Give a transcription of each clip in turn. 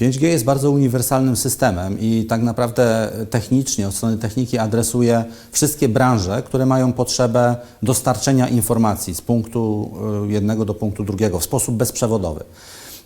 5G jest bardzo uniwersalnym systemem i tak naprawdę technicznie, od strony techniki adresuje wszystkie branże, które mają potrzebę dostarczenia informacji z punktu y, jednego do punktu drugiego w sposób bezprzewodowy.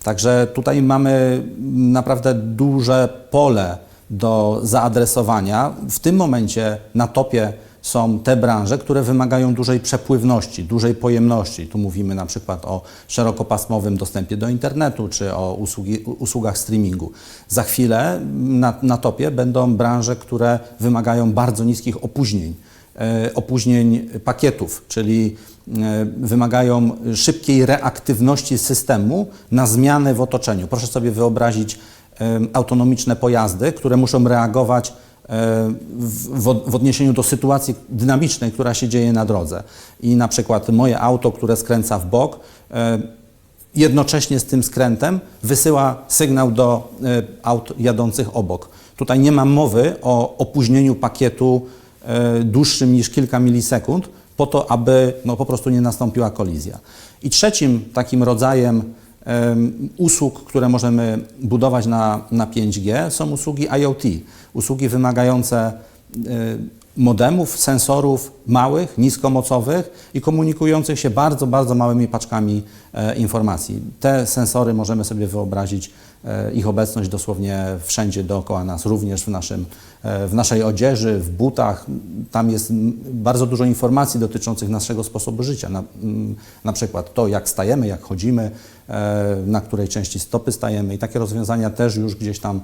Także tutaj mamy naprawdę duże pole do zaadresowania. W tym momencie na topie są te branże, które wymagają dużej przepływności, dużej pojemności. Tu mówimy na przykład o szerokopasmowym dostępie do internetu czy o usługi, usługach streamingu. Za chwilę na, na topie będą branże, które wymagają bardzo niskich opóźnień, e, opóźnień pakietów, czyli e, wymagają szybkiej reaktywności systemu na zmiany w otoczeniu. Proszę sobie wyobrazić e, autonomiczne pojazdy, które muszą reagować w, odniesieniu do sytuacji dynamicznej, która się dzieje na drodze. I na przykład moje auto, które skręca w bok, e, jednocześnie z tym skrętem wysyła sygnał do e, aut jadących obok. Tutaj nie ma mowy o opóźnieniu pakietu e, dłuższym niż kilka milisekund, po to, aby no, po prostu nie nastąpiła kolizja. I trzecim takim rodzajem em, usług, które możemy budować na, na 5G są usługi IoT, usługi wymagające modemów, sensorów małych, niskomocowych i komunikujących się bardzo, bardzo małymi paczkami e, informacji. Te sensory możemy sobie wyobrazić e, ich obecność dosłownie wszędzie dookoła nas, również w, naszym, e, w naszej odzieży, w butach. Tam jest bardzo dużo informacji dotyczących naszego sposobu życia. Na, na przykład to, jak stajemy, jak chodzimy, na której części stopy stajemy i takie rozwiązania też już gdzieś tam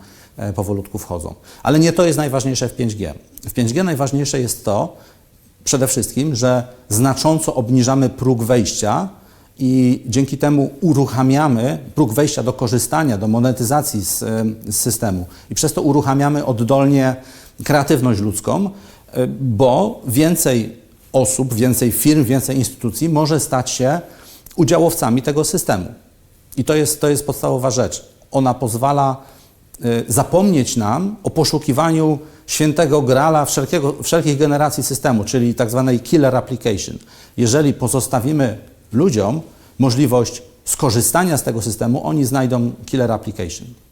powolutku wchodzą. Ale nie to jest najważniejsze w 5G. W 5G najważniejsze jest to, przede wszystkim, że znacząco obniżamy próg wejścia i dzięki temu uruchamiamy próg wejścia do korzystania, do monetyzacji z, z systemu i przez to uruchamiamy oddolnie kreatywność ludzką, e, bo więcej osób, więcej firm, więcej instytucji może stać się udziałowcami tego systemu. I to jest, to jest podstawowa rzecz. Ona pozwala zapomnieć nam o poszukiwaniu świętego grala wszelkiego, wszelkich generacji systemu, czyli tak zwanej killer application. Jeżeli pozostawimy ludziom możliwość skorzystania z tego systemu, oni znajdą killer application.